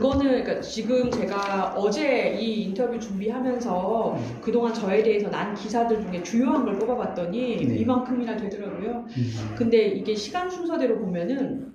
그거는 그러니까 지금 제가 어제 이 인터뷰 준비하면서 음. 그동안 저에 대해서 난 기사들 중에 주요한 걸 뽑아봤더니 네. 이만큼이나 되더라고요. 음. 근데 이게 시간 순서대로 보면은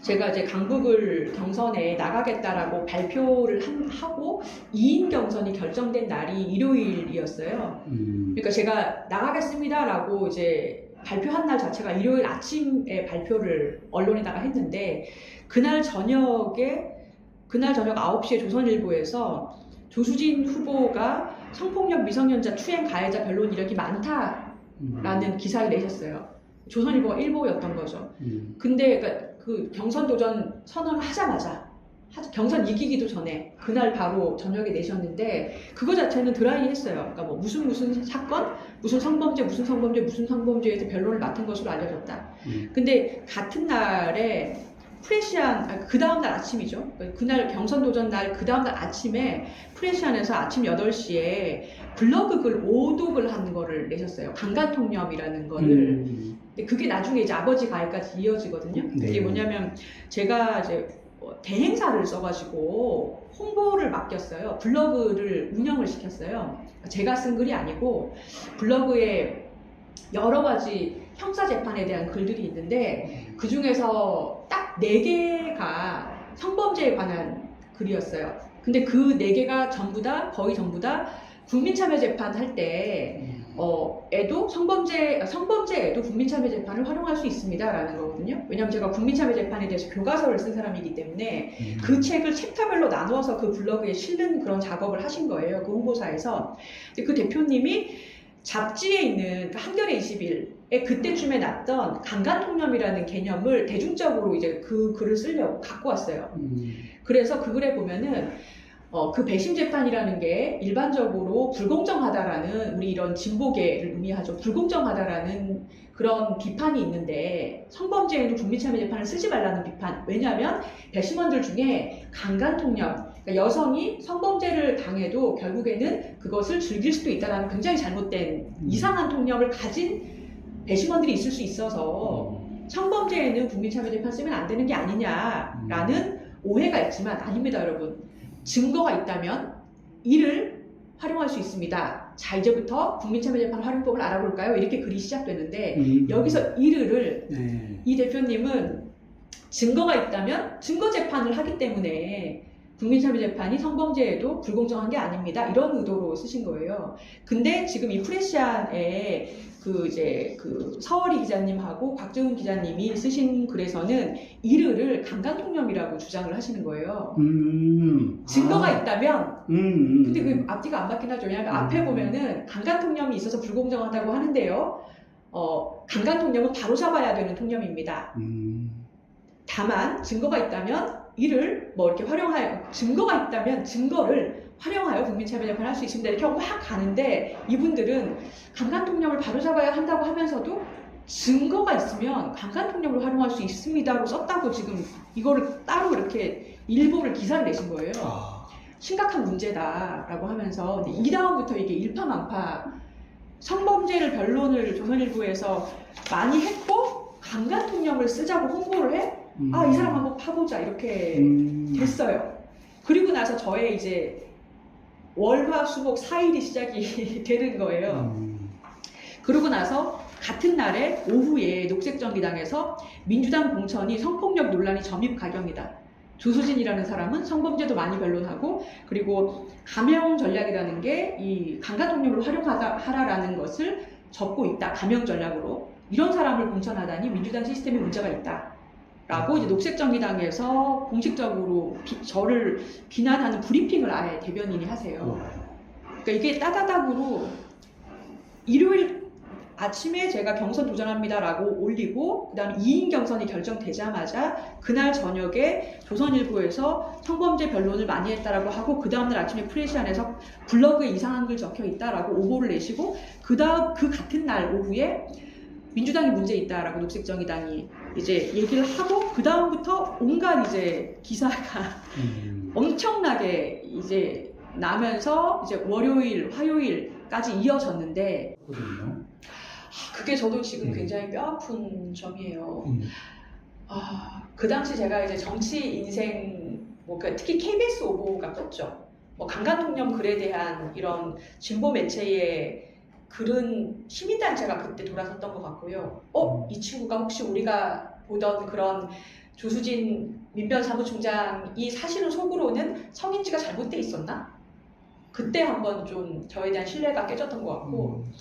제가 이제 강북을 경선에 나가겠다라고 발표를 한- 하고 2인 경선이 결정된 날이 일요일이었어요. 음. 그러니까 제가 나가겠습니다라고 이제 발표한 날 자체가 일요일 아침에 발표를 언론에다가 했는데 그날 저녁에 그날 저녁 9시에 조선일보에서 조수진 후보가 성폭력 미성년자 추행 가해자 변론 이력이 많다라는 음. 기사를 내셨어요. 조선일보가 일보였던 거죠. 음. 근데 그러니까 그 경선 도전 선언을 하자마자 하- 경선 이기기도 전에 그날 바로 저녁에 내셨는데 그거 자체는 드라이했어요. 그러니까 뭐 무슨 무슨 사건, 무슨 성범죄, 무슨 성범죄, 무슨 성범죄에서 변론을 맡은 것으로 알려졌다. 음. 근데 같은 날에 프레시안 그 다음 날 아침이죠. 그날 경선 도전 날 그 다음 날 아침에 프레시안에서 아침 8시에 블로그 글 오독을 한 거를 내셨어요. 강간통념이라는 거를. 음. 근데 그게 나중에 이제 아버지 가해까지 이어지거든요. 네. 이게 뭐냐면 제가 이제 어, 대행사를 써가지고 홍보를 맡겼어요. 블로그를 운영을 시켰어요. 제가 쓴 글이 아니고 블로그에 여러 가지 형사 재판에 대한 글들이 있는데 그 중에서 딱네 개가 성범죄에 관한 글이었어요. 근데 그네 개가 전부 다 거의 전부 다 국민참여재판 할때 어, 애도 성범죄, 성범죄에도 국민참여재판을 활용할 수 있습니다라는 거거든요. 왜냐하면 제가 국민참여재판에 대해서 교과서를 쓴 사람이기 때문에 음. 그 책을 챕터별로 나누어서 그 블로그에 실는 그런 작업을 하신 거예요. 그 홍보사에서. 그 대표님이 잡지에 있는 그러니까 한겨레 21에 그때쯤에 났던 강간통념이라는 개념을 대중적으로 이제 그 글을 쓰려고 갖고 왔어요. 음. 그래서 그 글에 보면은 어, 그 배심 재판이라는 게 일반적으로 불공정하다라는 우리 이런 진보계를 의미하죠. 불공정하다라는 그런 비판이 있는데 성범죄에는 국민참여 재판을 쓰지 말라는 비판. 왜냐하면 배심원들 중에 강간 통념, 그러니까 여성이 성범죄를 당해도 결국에는 그것을 즐길 수도 있다라는 굉장히 잘못된 음. 이상한 통념을 가진 배심원들이 있을 수 있어서 성범죄에는 국민참여재판 쓰면 안 되는 게 아니냐라는 오해가 있지만 아닙니다, 여러분. 증거가 있다면 이를 활용할 수 있습니다. 자, 이제부터 국민참여재판 활용법을 알아볼까요? 이렇게 글이 시작되는데 음. 여기서 이르를 네. 이 대표님은 증거가 있다면 증거 재판을 하기 때문에 국민참여재판이 성범죄에도 불공정한 게 아닙니다. 이런 의도로 쓰신 거예요. 근데 지금 이 프레시안에 그 이제 그 서월이 기자님하고 곽재훈 기자님이 쓰신 글에서는 이르를 강간통념이라고 주장을 하시는 거예요. 음. 증거가 아. 있다면 음. 음. 근데 그 앞뒤가 안 맞긴 하죠. 왜냐하면 음. 앞에 보면은 강간통념이 있어서 불공정하다고 하는데요. 어, 강간통념은 바로 잡아야 되는 통념입니다. 음. 다만 증거가 있다면 이를 뭐 이렇게 활용하여 증거가 있다면 증거를 활용하여 국민 참여재판을 할 수 있습니다. 이렇게 하고 막 가는데 이분들은 강간 통념을 바로잡아야 한다고 하면서도 증거가 있으면 강간 통념을 활용할 수 있습니다로 썼다고 지금 이거를 따로 이렇게 일보를 기사를 내신 거예요. 아. 심각한 문제다라고 하면서 이 다음부터 이게 일파만파 성범죄를 변론을 조선일보에서 많이 했고 강간 통념을 쓰자고 홍보를 해? 음. 아이 사람 한번 파보자 이렇게 음. 됐어요. 그리고 나서 저의 이제 월화수목 4일이 시작이 되는 거예요. 음. 그러고 나서 같은 날에 오후에 녹색정기당에서 민주당 공천이 성폭력 논란이 점입 가경이다. 조수진이라는 사람은 성범죄도 많이 변론하고 그리고 감형 전략이라는 게 이 강간통념을 활용하다 하라라는 것을 적고 있다. 감형 전략으로 이런 사람을 공천하다니 민주당 시스템에 문제가 있다. 라고 이제 녹색정기당에서 공식적으로 비- 저를 비난하는 브리핑을 아예 대변인이 하세요. 어. 그러니까 이게 따다닥으로 일요일 아침에 제가 경선 도전합니다라고 올리고 그다음 2인 경선이 결정되자마자 그날 저녁에 조선일보에서 성범죄 변론을 많이 했다라고 하고 그 다음날 아침에 프레시안에서 블로그에 이상한 글 적혀 있다라고 오보를 내시고 그다음 그 같은 날 오후에 민주당이 문제 있다라고 녹색정의당이 이제 얘기를 하고 그 다음부터 온갖 이제 기사가 음. 엄청나게 이제 나면서 이제 월요일, 화요일까지 이어졌는데 그렇군요. 아, 그게 저도 지금 음. 굉장히 뼈아픈 점이에요. 음. 아, 그 당시 제가 이제 정치 인생 뭐그 특히 KBS 오보가 컸죠. 뭐 강간통령 글에 대한 이런 진보 매체의 글은 시민단체가 그때 돌아섰던 것 같고요. 어? 이 친구가 혹시 우리가 보던 그런 조수진 민변 사무총장이 사실은 속으로는 성인지가 잘못돼 있었나? 그때 한번 좀 저에 대한 신뢰가 깨졌던 것 같고 음.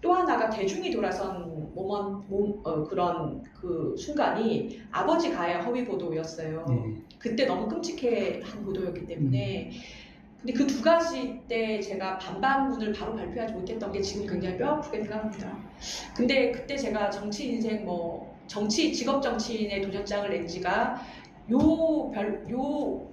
또 하나가 대중이 돌아선 모먼, 몸, 어, 그런 그 순간이 아버지 가해 허위 보도였어요. 네. 그때 너무 끔찍한 보도였기 때문에 근데 그 두 가지 때 제가 반박문을 바로 발표하지 못했던 게 지금 굉장히 뼈아프게 생각합니다. 근데 그때 제가 정치 인생 뭐 정치 직업 정치인의 도전장을 낸 지가 요 별 요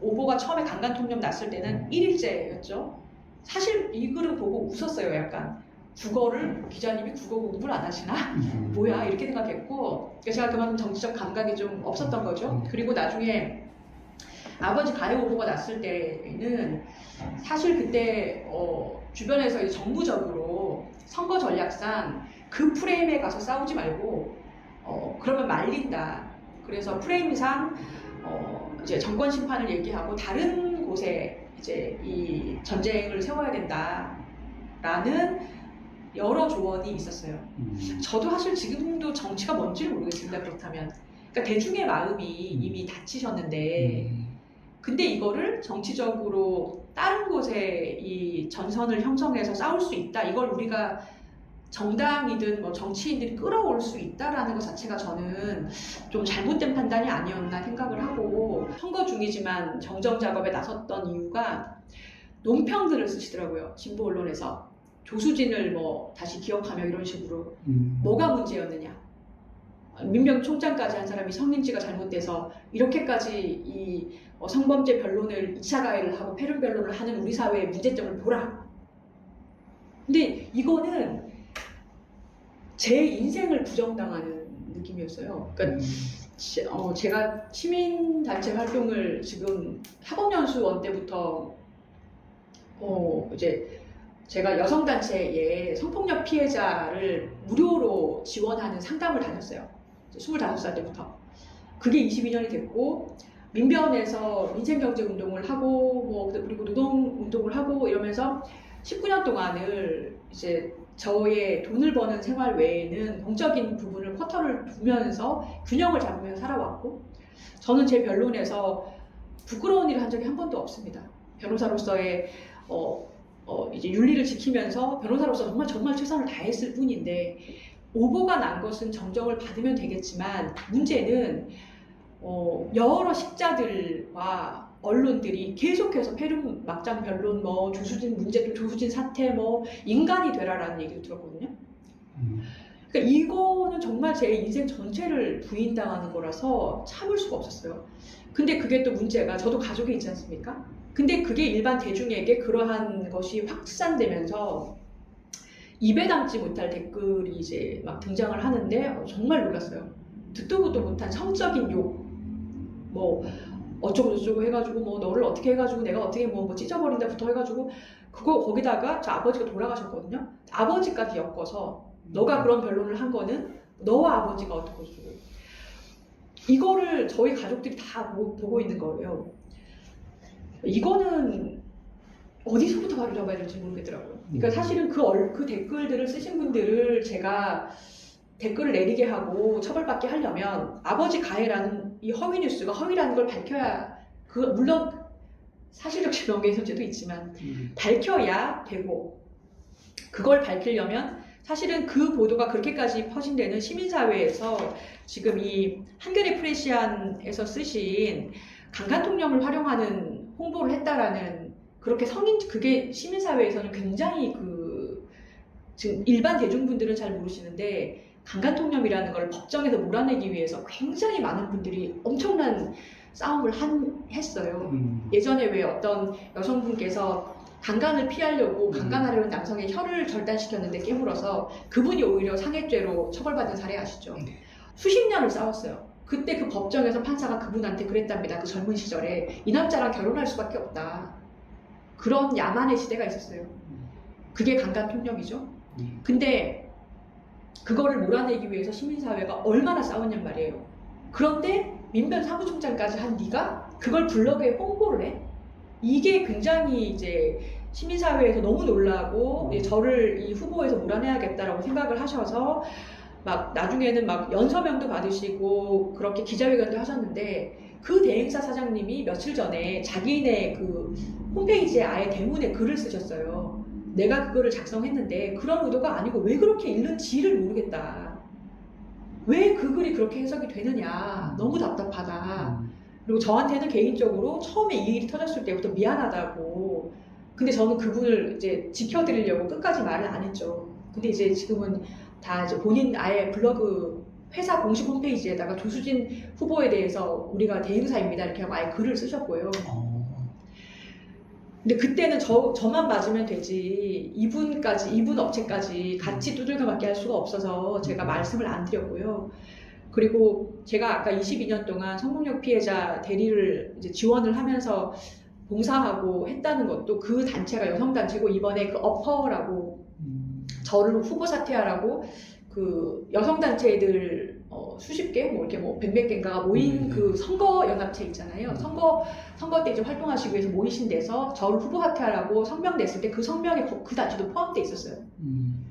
오보가 처음에 강간 통령 났을 때는 1일째였죠. 사실 이 글을 보고 웃었어요. 약간 국어를 기자님이 국어 공부를 안 하시나? 음. 뭐야 이렇게 생각했고 제가 그만큼 정치적 감각이 좀 없었던 거죠. 그리고 나중에 아버지 가해 오보가 났을 때는 사실 그때 어, 주변에서 이제 정무적으로 선거 전략상 그 프레임에 가서 싸우지 말고 어, 그러면 말린다. 그래서 프레임상 어, 이제 정권 심판을 얘기하고 다른 곳에 이제 이 전쟁을 세워야 된다라는 여러 조언이 있었어요. 음. 저도 사실 지금도 정치가 뭔지를 모르겠습니다. 그렇다면. 그러니까 대중의 마음이 이미 다치셨는데, 음. 근데 이거를 정치적으로 다른 곳에 이 전선을 형성해서 싸울 수 있다. 이걸 우리가 정당이든 뭐 정치인들이 끌어올 수 있다라는 것 자체가 저는 좀 잘못된 판단이 아니었나 생각을 하고 선거 중이지만 정정 작업에 나섰던 이유가 논평들을 쓰시더라고요. 진보 언론에서 조수진을 뭐 다시 기억하며 이런 식으로 음. 뭐가 문제였느냐? 민병 총장까지 한 사람이 성인지가 잘못돼서 이렇게까지 이 어, 성범죄 변론을 2차 가해를 하고 패륜 변론을 하는 우리 사회의 문제점을 보라. 근데 이거는 제 인생을 부정당하는 느낌이었어요. 그러니까 시- 어, 제가 시민단체 활동을 지금 학업연수원 때부터 어, 이제 제가 여성단체에 성폭력 피해자를 무료로 지원하는 상담을 다녔어요. 25살 때부터. 그게 22년이 됐고, 민변에서 민생경제운동을 하고, 뭐, 그리고 노동운동을 하고 이러면서 19년 동안을 이제 저의 돈을 버는 생활 외에는 공적인 부분을 쿼터를 두면서 균형을 잡으면서 살아왔고, 저는 제 변론에서 부끄러운 일을 한 적이 한 번도 없습니다. 변호사로서의 어, 어, 이제 윤리를 지키면서 변호사로서 정말 정말 최선을 다했을 뿐인데 오보가 난 것은 정정을 받으면 되겠지만 문제는 어, 여러 식자들과 언론들이 계속해서 페룸 막장 변론 뭐 조수진 문제 또 조수진 사태 뭐 인간이 되라라는 얘기를 들었거든요. 음. 그러니까 이거는 정말 제 인생 전체를 부인당하는 거라서 참을 수가 없었어요. 근데 그게 또 문제가 저도 가족이 있지 않습니까? 근데 그게 일반 대중에게 그러한 것이 확산되면서 입에 담지 못할 댓글이 이제 막 등장을 하는데 어, 정말 놀랐어요. 듣도 보도 못한 성적인 욕, 뭐 어쩌고 저쩌고 해가지고 뭐 너를 어떻게 해가지고 내가 어떻게 뭐, 뭐 찢어버린다부터 해가지고 그거 거기다가 저 아버지가 돌아가셨거든요. 아버지까지 엮어서 너가 그런 변론을 한 거는 너와 아버지가 어떻고 저쩌고 이거를 저희 가족들이 다 보- 보고 있는 거예요. 이거는 어디서부터 바로 잡아야 될지 모르겠더라고요. 그러니까 음. 사실은 그, 얼- 그 댓글들을 쓰신 분들을 제가 댓글을 내리게 하고 처벌받게 하려면 아버지 가해라는 이 허위 뉴스가 허위라는 걸 밝혀야 그 물론 사실적 명예훼손죄도 있지만 음. 밝혀야 되고 그걸 밝히려면 사실은 그 보도가 그렇게까지 퍼진 데는 시민사회에서 지금 이 한겨레 프레시안에서 쓰신 강간통령을 활용하는 홍보를 했다라는 그렇게 성인 그게 시민사회에서는 굉장히 그 지금 일반 대중분들은 잘 모르시는데 강간통령이라는 걸 법정에서 몰아내기 위해서 굉장히 많은 분들이 엄청난 싸움을 한, 했어요. 음. 예전에 왜 어떤 여성분께서 강간을 피하려고 음. 강간하려는 남성의 혀를 절단시켰는데 깨물어서 그분이 오히려 상해죄로 처벌받은 사례 아시죠? 네. 수십 년을 싸웠어요. 그때 그 법정에서 판사가 그분한테 그랬답니다. 그 젊은 시절에 이 남자랑 결혼할 수밖에 없다. 그런 야만의 시대가 있었어요. 그게 강간 통령이죠. 음. 근데 그거를 몰아내기 위해서 시민사회가 얼마나 싸웠냔 말이에요. 그런데 민변 사무총장까지 한 네가 그걸 블로그에 홍보를 해? 이게 굉장히 이제 시민사회에서 너무 놀라고 저를 이 후보에서 몰아내야겠다라고 생각을 하셔서 막 나중에는 막 연서명도 받으시고 그렇게 기자회견도 하셨는데 그 대행사 사장님이 며칠 전에 자기네 그 홈페이지에 아예 대문에 글을 쓰셨어요. 내가 그거를 작성했는데 그런 의도가 아니고 왜 그렇게 읽는지를 모르겠다. 왜 그 글이 그렇게 해석이 되느냐. 너무 답답하다. 음. 그리고 저한테는 개인적으로 처음에 이 일이 터졌을 때부터 미안하다고. 근데 저는 그분을 이제 지켜드리려고 끝까지 말을 안 했죠. 근데 이제 지금은 다 이제 본인 아예 블로그 회사 공식 홈페이지에다가 조수진 후보에 대해서 우리가 대행사입니다 이렇게 하고 아예 글을 쓰셨고요. 어. 근데 그때는 저, 저만 맞으면 되지 이분까지 이분 업체까지 같이 두들겨 맞게 할 수가 없어서 제가 말씀을 안 드렸고요. 그리고 제가 아까 22년 동안 성폭력 피해자 대리를 이제 지원을 하면서 봉사하고 했다는 것도 그 단체가 여성 단체고 이번에 그 어퍼라고 음. 저를 후보 사퇴하라고 그 여성 단체들 어, 수십 개, 뭐 이렇게 뭐 백몇 개인가가 모인 음. 그 선거 연합체 있잖아요. 선거 선거 때 이제 활동하시기 위해서 모이신 데서 저를 후보 사퇴하라고 성명 냈을 때 그 성명에 그- 그 단체도 포함돼 있었어요. 음.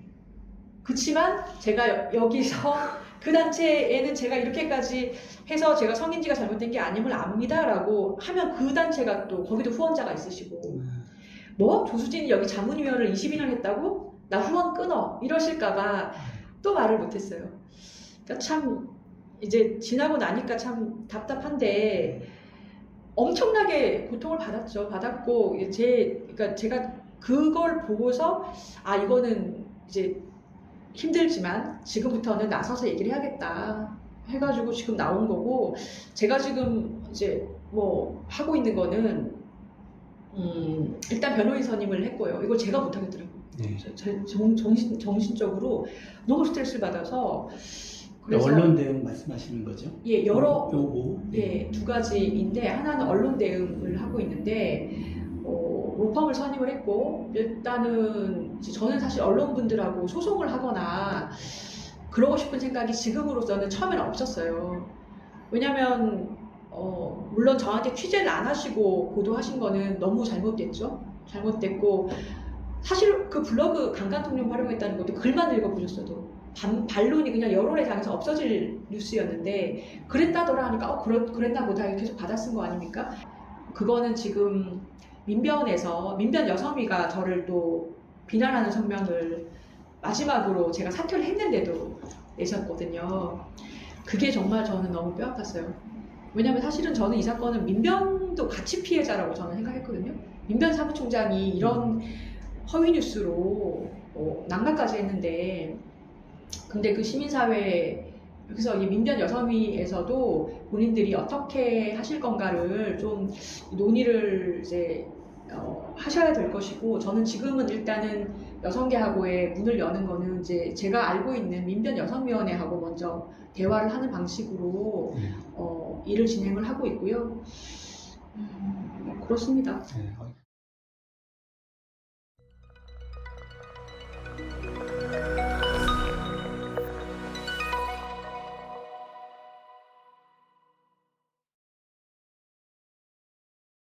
그치만 제가 여- 여기서 그 단체에는 제가 이렇게까지 해서 제가 성인지가 잘못된 게 아님을 압니다라고 하면 그 단체가 또 거기도 후원자가 있으시고 뭐 조수진이 여기 자문위원을 22년 했다고 나 후원 끊어 이러실까봐 또 말을 못했어요. 그러니까 참 이제 지나고 나니까 참 답답한데 엄청나게 고통을 받았죠. 받았고 제 그러니까 제가 그걸 보고서 아 이거는 이제 힘들지만 지금부터는 나서서 얘기를 해야겠다 해가지고 지금 나온 거고 제가 지금 이제 뭐 하고 있는 거는 음, 일단 변호인 선임을 했고요. 이걸 제가 못 하겠더라고요. 네. 저- 저- 정, 정신, 정신적으로 너무 스트레스를 받아서 언론 대응 말씀하시는 거죠? 예 여러 요거. 예, 두 가지인데 하나는 언론 대응을 하고 있는데 어, 로펌을 선임을 했고 일단은 저는 사실 언론분들하고 소송을 하거나 그러고 싶은 생각이 지금으로서는 처음에는 없었어요. 왜냐면 어, 물론 저한테 취재를 안 하시고 보도하신 거는 너무 잘못됐죠. 잘못됐고 사실 그 블로그 강간통령 활용했다는 것도 글만 읽어보셨어도 반, 반론이 그냥 여론에 당해서 없어질 뉴스였는데 그랬다더라 하니까 어 그랬, 그랬나 보다 계속 받아쓴 거 아닙니까? 그거는 지금 민변에서 민변 여성위가 저를 또 비난하는 성명을 마지막으로 제가 사퇴를 했는데도 내셨거든요. 그게 정말 저는 너무 뼈아팠어요. 왜냐면 사실은 저는 이 사건은 민변도 같이 피해자라고 저는 생각했거든요. 민변 사무총장이 이런 허위 뉴스로 어, 난감까지 했는데 근데 그 시민사회 그래서 이 민변 여성위에서도 본인들이 어떻게 하실 건가를 좀 논의를 이제 어, 하셔야 될 것이고 저는 지금은 일단은 여성계하고의 문을 여는 거는 이제 제가 알고 있는 민변 여성위원회하고 먼저 대화를 하는 방식으로 네. 어, 일을 진행을 하고 있고요. 음, 그렇습니다. 네.